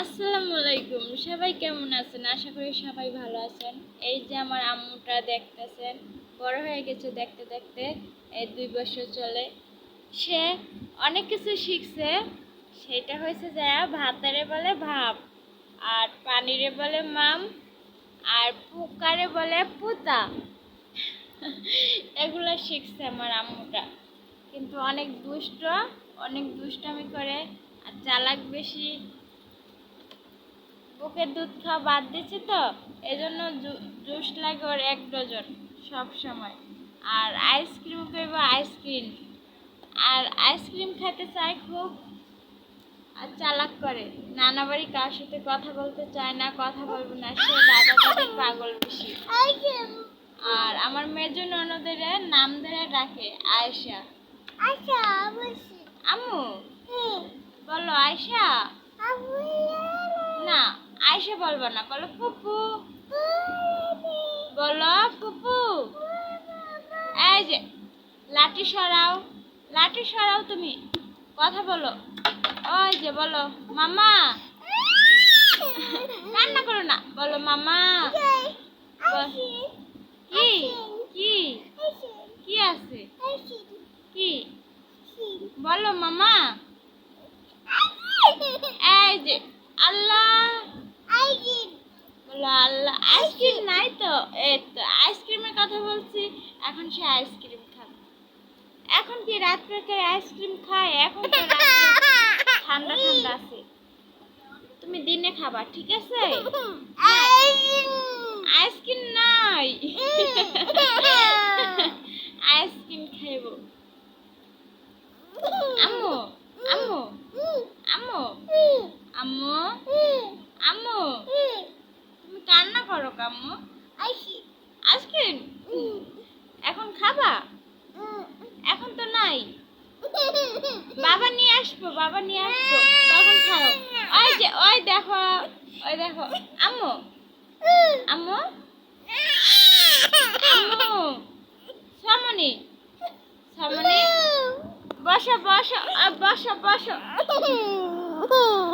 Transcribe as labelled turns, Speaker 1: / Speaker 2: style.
Speaker 1: আসসালামু আলাইকুম। সবাই কেমন আছেন? আশা করি সবাই ভালো আছেন। এই যে আমার আম্মুটা দেখতেছেন, বড় হয়ে গেছে দেখতে দেখতে, এই দুই বছর চলে। সে অনেক কিছু শিখছে। সেটা হয়েছে যে ভাতারে বলে ভাব, আর পানিরে বলে মাম, আর পুকারে বলে পুতা। এগুলো শিখছে আমার আম্মুটা। কিন্তু অনেক দুষ্ট, অনেক দুষ্টামি করে, আর চালাক বেশি বুকের দুধ খাওয়া বাদ দিচ্ছে তো এজন্য জুস লাগে ওর এক ডজন সব সময়। আর আইসক্রিম করব আইসক্রিম। আর আইসক্রিম খেতে চায় খুব আর চালাক করে। নানা বাড়ি কার সাথে কথা বলতে চায় না কথা বলব না সে দাদা দাদি পাগল বেশি। আর আমার মেজো ননদের নাম ধরে ডাকে আয়েশা।
Speaker 2: আচ্ছা অবশ্যই।
Speaker 1: আম্মু বলো আয়েশা। না আয়েশা বলব না। বলো ফুপু বলো ফুপু এই যে, লাঠি সরাও। লাঠি সরাও তুমি। কথা বলো। ওই যে, বলো, মামা। কান্না করো না। বলো, মামা। কি? কি? কি আছে? কি? বলো, মামা এই যে আল্লাহ বলো আল্লাহ আইসক্রিম নাই তো। এই তো আইসক্রিমের কথা বলছি এখন সে আইসক্রিম খাবে। এখন কি রাত্রে কে আইসক্রিম খায়? এখন তো ঠান্ডা ঠান্ডা আছে। তুমি দিনে খাবা ঠিক আছে? আইসক্রিম নাই আইসক্রিম খাইব আম্মু আম্মু আম্মু আম্মু আম্মু তুমি কান্না করো আইসক্রিম? এখন খাবা? এখন তো নাই। বাবা নিয়ে আসব বাবা নিয়ে আসব তখন খাও ওই যে ওই দেখো ওই দেখো। আম্মু? আম্মু? আম্মু? সামনি সামনি বসো বসো বসো বসো।